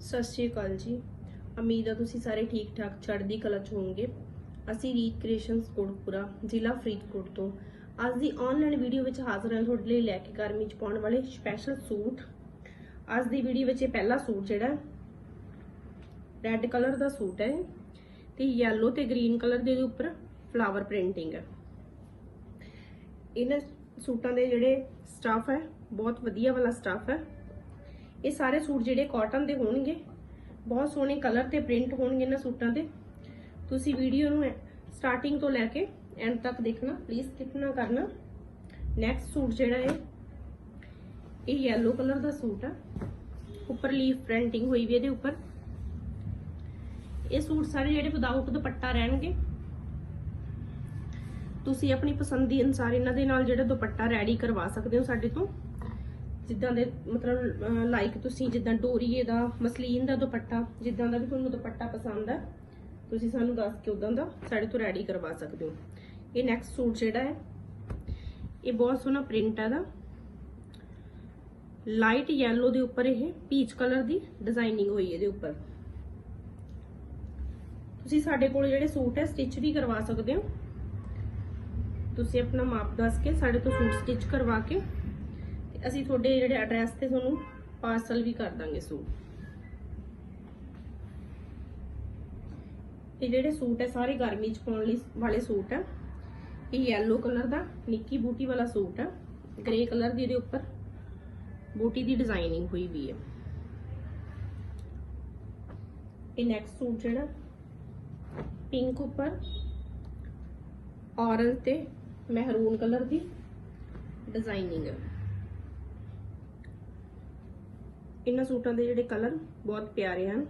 ਸਤਿ ਸ਼੍ਰੀ ਅਕਾਲ ਜੀ। ਉਮੀਦ ਆ ਤੁਸੀਂ ਸਾਰੇ ਠੀਕ ਠਾਕ ਚੜ੍ਹਦੀ ਕਲਾ ਚ ਹੋਵੋਗੇ। ਅਸੀਂ ਰੀਤ ਕ੍ਰੀਏਸ਼ਨਸ ਕੋਟਪੁਰਾ, ਜ਼ਿਲ੍ਹਾ ਫਰੀਦਕੋਟ ਤੋਂ। ਅੱਜ ਦੀ ਆਨਲਾਈਨ ਵੀਡੀਓ ਵਿੱਚ ਹਾਜ਼ਰ ਹਾਂ ਤੁਹਾਡੇ ਲਈ ਲੈ ਕੇ ਗਰਮੀ ਚ ਪਾਉਣ ਵਾਲੇ ਸਪੈਸ਼ਲ ਸੂਟ। ਅੱਜ ਦੀ ਵੀਡੀਓ ਵਿੱਚ ਇਹ ਪਹਿਲਾ ਸੂਟ ਜਿਹੜਾ ਰੈੱਡ ਕਲਰ ਦਾ ਸੂਟ ਹੈ ਇਹ। ਤੇ ਯੈਲੋ ਤੇ ਗ੍ਰੀਨ ਕਲਰ ਦੇ ਉੱਪਰ ਫਲਾਵਰ ਪ੍ਰਿੰਟਿੰਗ ਹੈ। ਇਹਨਾਂ ਸੂਟਾਂ ਦੇ ਜਿਹੜੇ ਸਟਾਫ ਹੈ, ਬਹੁਤ ਵਧੀਆ ਵਾਲਾ ਸਟਾਫ ਹੈ। ਇਹ ਸਾਰੇ ਸੂਟ ਜਿਹੜੇ ਕਾਟਨ ਦੇ ਹੋਣਗੇ, ਬਹੁਤ ਸੋਹਣੇ ਕਲਰ ਤੇ ਪ੍ਰਿੰਟ ਹੋਣਗੇ ਇਹਨਾਂ ਸੂਟਾਂ ਦੇ ਤੁਸੀਂ ਵੀਡੀਓ ਨੂੰ ਸਟਾਰਟਿੰਗ ਤੋਂ ਲੈ ਕੇ ਐਂਡ ਤੱਕ ਦੇਖਣਾ ਪਲੀਜ਼ ਸਕਿਪ ਨਾ ਕਰਨਾ। ਨੈਕਸਟ ਸੂਟ ਜਿਹੜਾ ਹੈ ਇਹ ਯੈਲੋ ਕਲਰ ਦਾ ਸੂਟ ਆ। ਉੱਪਰ ਲੀਫ ਪ੍ਰਿੰਟਿੰਗ ਹੋਈ ਵੀ ਇਹਦੇ ਉੱਪਰ। ਇਹ ਸੂਟ ਸਾਰੇ ਜਿਹੜੇ ਵਿਦਆਊਟ ਦੁਪੱਟਾ ਰਹਿਣਗੇ। ਤੁਸੀਂ ਆਪਣੀ ਪਸੰਦ ਅਨੁਸਾਰ ਇਹਨਾਂ ਦੇ ਨਾਲ ਜਿਹੜਾ ਦੁਪੱਟਾ ਰੈਡੀ ਕਰਵਾ ਸਕਦੇ ਹੋ ਸਾਡੇ ਤੋਂ। ਜਿੱਦਾਂ ਦੇ ਮਤਲਬ ਲਾਈਕ ਤੁਸੀਂ ਜਿੱਦਾਂ ਡੋਰੀਏ ਦਾ, ਮਸਲੀਨ ਦਾ ਦੁਪੱਟਾ, ਜਿੱਦਾਂ ਦਾ ਵੀ ਤੁਹਾਨੂੰ ਦੁਪੱਟਾ ਪਸੰਦ ਹੈ, ਤੁਸੀਂ ਸਾਨੂੰ ਦੱਸ ਕੇ ਉਦਾਂ ਦਾ ਸਾਡੇ ਤੋਂ ਰੈਡੀ ਕਰਵਾ ਸਕਦੇ ਹੋ। ਇਹ ਨੈਕਸਟ ਸੂਟ ਜਿਹੜਾ ਹੈ, ਇਹ ਬਹੁਤ ਸੋਹਣਾ ਪ੍ਰਿੰਟ ਹੈ ਦਾ ਲਾਈਟ ਯੈਲੋ ਦੇ ਉੱਪਰ ਇਹ ਪੀਚ ਕਲਰ ਦੀ ਡਿਜ਼ਾਈਨਿੰਗ ਹੋਈ ਇਹਦੇ ਉੱਪਰ। ਤੁਸੀਂ ਸਾਡੇ ਕੋਲ ਜਿਹੜੇ ਸੂਟ ਹੈ ਸਟਿਚ ਵੀ ਕਰਵਾ ਸਕਦੇ ਹੋ। ਤੁਸੀਂ ਆਪਣਾ ਮਾਪ ਦੱਸ ਕੇ ਸਾਡੇ ਤੋਂ ਸੂਟ ਸਟਿਚ ਕਰਵਾ ਕੇ ਅਸੀਂ ਤੁਹਾਡੇ ਜਿਹੜੇ ਐਡਰੈਸ ਤੇ ਤੁਹਾਨੂੰ ਪਾਰਸਲ ਵੀ ਕਰ ਦਾਂਗੇ ਸੂਟ। ਇਹ ਜਿਹੜੇ ਸੂਟ ਹੈ, ਸਾਰੇ ਗਰਮੀ ਚ ਪਾਉਣ ਲਈ ਵਾਲੇ ਸੂਟ ਹੈ ਇਹ ਯੈਲੋ ਕਲਰ ਦਾ ਨਿੱਕੀ ਬੂਟੀ ਵਾਲਾ ਸੂਟ ਹੈ ਗ੍ਰੇ ਕਲਰ ਦੀ ਇਹਦੇ ਉੱਪਰ ਬੂਟੀ ਦੀ ਡਿਜ਼ਾਈਨਿੰਗ ਹੋਈ ਵੀ ਹੈ ਇਹ ਨੈਕਸਟ ਸੂਟ ਜਿਹੜਾ ਪਿੰਕ ਉੱਪਰ ਔਰੰਜ ਤੇ ਮਹਿਰੂਨ ਕਲਰ ਦੀ ਡਿਜ਼ਾਈਨਿੰਗ ਹੈ ਇਹਨਾਂ ਸੂਟਾਂ ਦੇ ਜਿਹੜੇ ਕਲਰ ਬਹੁਤ ਪਿਆਰੇ ਹਨ।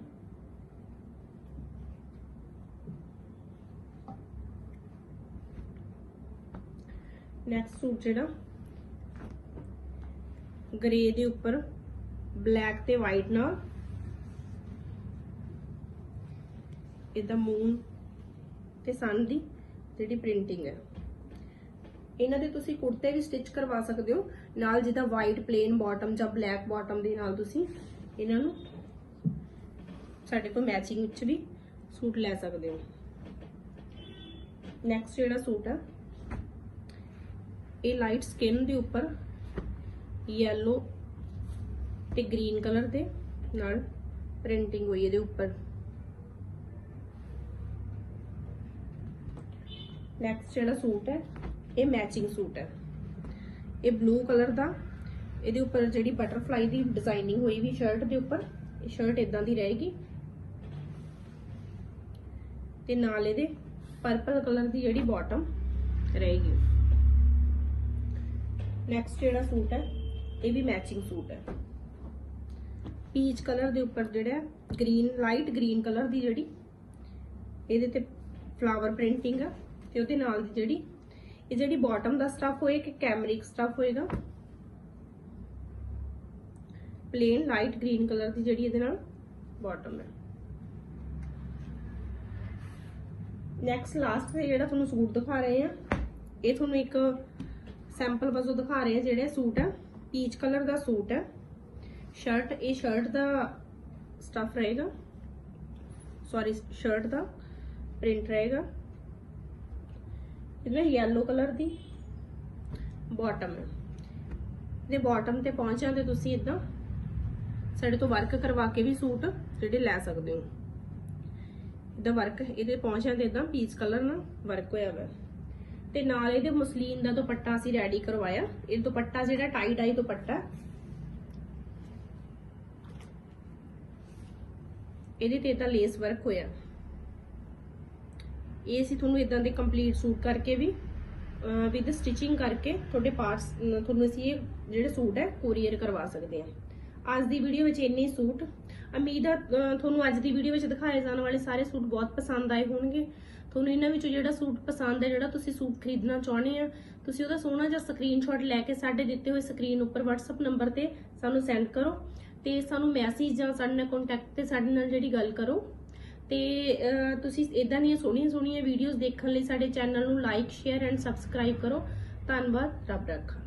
ਨੈਕਸਟ ਸੂਟ ਜਿਹੜਾ ਗ੍ਰੇ ਦੇ ਉੱਪਰ ਬਲੈਕ ਤੇ ਵਾਈਟ ਨਾਲ। ਇਹਦਾ ਮੂਨ ਤੇ ਸਨ ਦੀ ਜਿਹੜੀ ਪ੍ਰਿੰਟਿੰਗ ਹੈ। ਇਹਨਾਂ ਦੇ ਤੁਸੀਂ ਕੁੜਤੇ ਵੀ ਸਟਿਚ ਕਰਵਾ ਸਕਦੇ ਹੋ। ਨਾਲ ਜਿੱਦਾਂ ਵਾਈਟ ਪਲੇਨ ਬਾਟਮ ਜਾਂ ਬਲੈਕ ਬਾਟਮ ਦੇ ਨਾਲ ਤੁਸੀਂ ਇਹਨਾਂ ਨੂੰ ਸਾਡੇ ਕੋਲ ਮੈਚਿੰਗ ਵਿੱਚ ਵੀ ਸੂਟ ਲੈ ਸਕਦੇ ਹੋ। ਨੈਕਸਟ ਜਿਹੜਾ ਸੂਟ ਹੈ ਇਹ ਲਾਈਟ ਸਕਿਨ ਦੇ ਉੱਪਰ ਯੈਲੋ ਤੇ ਗ੍ਰੀਨ ਕਲਰ ਦੇ ਨਾਲ ਪ੍ਰਿੰਟਿੰਗ ਹੋਈ ਇਹਦੇ ਉੱਪਰ। ਨੈਕਸਟ ਜਿਹੜਾ ਸੂਟ ਹੈ ਇਹ ਮੈਚਿੰਗ ਸੂਟ ਹੈ। ਇਹ ਬਲੂ ਕਲਰ ਦਾ। ਇਹਦੇ ਉੱਪਰ ਜਿਹੜੀ ਬਟਰਫਲਾਈ ਦੀ ਡਿਜ਼ਾਈਨਿੰਗ ਹੋਈ ਵੀ ਸ਼ਰਟ ਦੇ ਉੱਪਰ, ਇਹ ਸ਼ਰਟ ਇਦਾਂ ਦੀ ਰਹੇਗੀ। ਤੇ ਨਾਲ ਇਹਦੇ ਪਰਪਲ ਕਲਰ ਦੀ ਜਿਹੜੀ ਬਾਟਮ ਰਹੇਗੀ। ਨੈਕਸਟ ਜਿਹੜਾ ਸੂਟ ਹੈ, ਇਹ ਵੀ ਮੈਚਿੰਗ ਸੂਟ ਹੈ। ਪੀਚ ਕਲਰ ਦੇ ਉੱਪਰ ਜਿਹੜਾ ਗ੍ਰੀਨ ਲਾਈਟ ਗ੍ਰੀਨ ਕਲਰ ਦੀ ਜਿਹੜੀ, ਇਹਦੇ ਤੇ ਫਲਾਵਰ ਪ੍ਰਿੰਟਿੰਗ ਆ ਤੇ ਉਹਦੇ ਨਾਲ ਦੀ ਜਿਹੜੀ ਇਹ ਜਿਹੜੀ ਬਾਟਮ ਦਾ ਸਟਫ ਹੋਏ ਕਿ ਕੈਮਰਿਕ ਸਟਫ ਹੋਏਗਾ। ਪਲੇਨ ਲਾਈਟ ਗ੍ਰੀਨ ਕਲਰ ਦੀ ਜਿਹੜੀ ਇਹਦੇ ਨਾਲ ਬਾਟਮ ਹੈ। ਨੈਕਸਟ ਲਾਸਟ ਤੇ ਜਿਹੜਾ ਤੁਹਾਨੂੰ ਸੂਟ ਦਿਖਾ ਰਹੇ ਆ ਇਹ ਤੁਹਾਨੂੰ ਇੱਕ ਸੈਂਪਲ ਵਜੋਂ ਦਿਖਾ ਰਹੇ ਆ ਜਿਹੜੇ ਸੂਟ ਆ ਪੀਚ ਕਲਰ ਦਾ ਸੂਟ ਹੈ। ਸ਼ਰਟ ਇਹ ਸ਼ਰਟ ਦਾ ਸਟਫ ਰਹੇਗਾ। ਸੌਰੀ ਸ਼ਰਟ ਦਾ ਪ੍ਰਿੰਟ ਰਹੇਗਾ। ਇਹਦਾ ਯੈਲੋ ਕਲਰ ਦੀ ਬਾਟਮ ਹੈ ਬਾਟਮ ਤੇ ਪਹੁੰਚਾਂ ਤੇ ਤੁਸੀਂ ਇਦਾਂ ਸਾਡੇ ਤੋਂ ਵਰਕ ਕਰਵਾ ਕੇ ਵੀ ਸੂਟ ਜਿਹੜੇ ਲੈ ਸਕਦੇ ਹੋ। ਇਹਦਾ ਵਰਕ ਇਹਦੇ ਪਹੁੰਚਾਂ ਤੇ ਇਦਾਂ ਪੀਚ ਕਲਰ ਨਾਲ ਵਰਕ ਹੋਇਆ ਹੋਇਆ ਤੇ ਨਾਲ ਇਹਦੇ ਮਸਲੀਨ ਦਾ ਦੁਪੱਟਾ ਅਸੀਂ ਰੈਡੀ ਕਰਵਾਇਆ। ਇਹ ਦੁਪੱਟਾ ਜਿਹੜਾ ਟਾਈ ਡਾਈ ਦੁਪੱਟਾ। ਇਹਦੇ ਤੇ ਇਦਾਂ ਲੇਸ ਵਰਕ ਹੋਇਆ। ਇਹ ਅਸੀਂ ਤੁਹਾਨੂੰ ਇਦਾਂ ਦੇ ਕੰਪਲੀਟ ਸੂਟ ਕਰਕੇ ਵੀ ਵਿਦ ਸਟਿਚਿੰਗ ਕਰਕੇ ਤੁਹਾਡੇ ਪਾਰਟਸ ਤੁਹਾਨੂੰ ਅਸੀਂ ਇਹ ਜਿਹੜੇ ਸੂਟ ਹੈ ਕੋਰੀਅਰ ਕਰਵਾ ਸਕਦੇ ਹਾਂ। ਅੱਜ ਦੀ ਵੀਡੀਓ ਵਿੱਚ ਇੰਨੇ ਸੂਟ। ਉਮੀਦ ਆ ਤੁਹਾਨੂੰ ਅੱਜ ਦੀ ਵੀਡੀਓ ਵਿੱਚ ਦਿਖਾਏ ਜਾਣ ਵਾਲੇ ਸਾਰੇ ਸੂਟ ਬਹੁਤ ਪਸੰਦ ਆਏ ਹੋਣਗੇ। ਤੁਹਾਨੂੰ ਇਹਨਾਂ ਵਿੱਚੋਂ ਜਿਹੜਾ ਸੂਟ ਪਸੰਦ ਹੈ, ਜਿਹੜਾ ਤੁਸੀਂ ਸੂਟ ਖਰੀਦਣਾ ਚਾਹੁੰਦੇ ਆ, ਤੁਸੀਂ ਉਹਦਾ ਸੋਹਣਾ ਜਿਹਾ ਸਕਰੀਨਸ਼ਾਟ ਲੈ ਕੇ ਸਾਡੇ ਦਿੱਤੇ ਹੋਏ ਸਕਰੀਨ ਉੱਪਰ WhatsApp ਨੰਬਰ ਤੇ ਸਾਨੂੰ ਸੈਂਡ ਕਰੋ ਤੇ ਸਾਨੂੰ ਮੈਸੇਜ ਜਾਂ ਸਾਡੇ ਨਾਲ ਕੰਟੈਕਟ ਤੇ ਸਾਡੇ ਨਾਲ ਜਿਹੜੀ ਗੱਲ ਕਰੋ। ਤੇ ਤੁਸੀਂ ਇਦਾਂ ਦੀਆਂ ਸੋਹਣੀਆਂ ਸੋਹਣੀਆਂ ਵੀਡੀਓਜ਼ ਦੇਖਣ ਲਈ ਸਾਡੇ ਚੈਨਲ ਨੂੰ ਲਾਈਕ ਸ਼ੇਅਰ ਐਂਡ ਸਬਸਕ੍ਰਾਈਬ ਕਰੋ। ਧੰਨਵਾਦ, ਰੱਬ ਰੱਖਾ।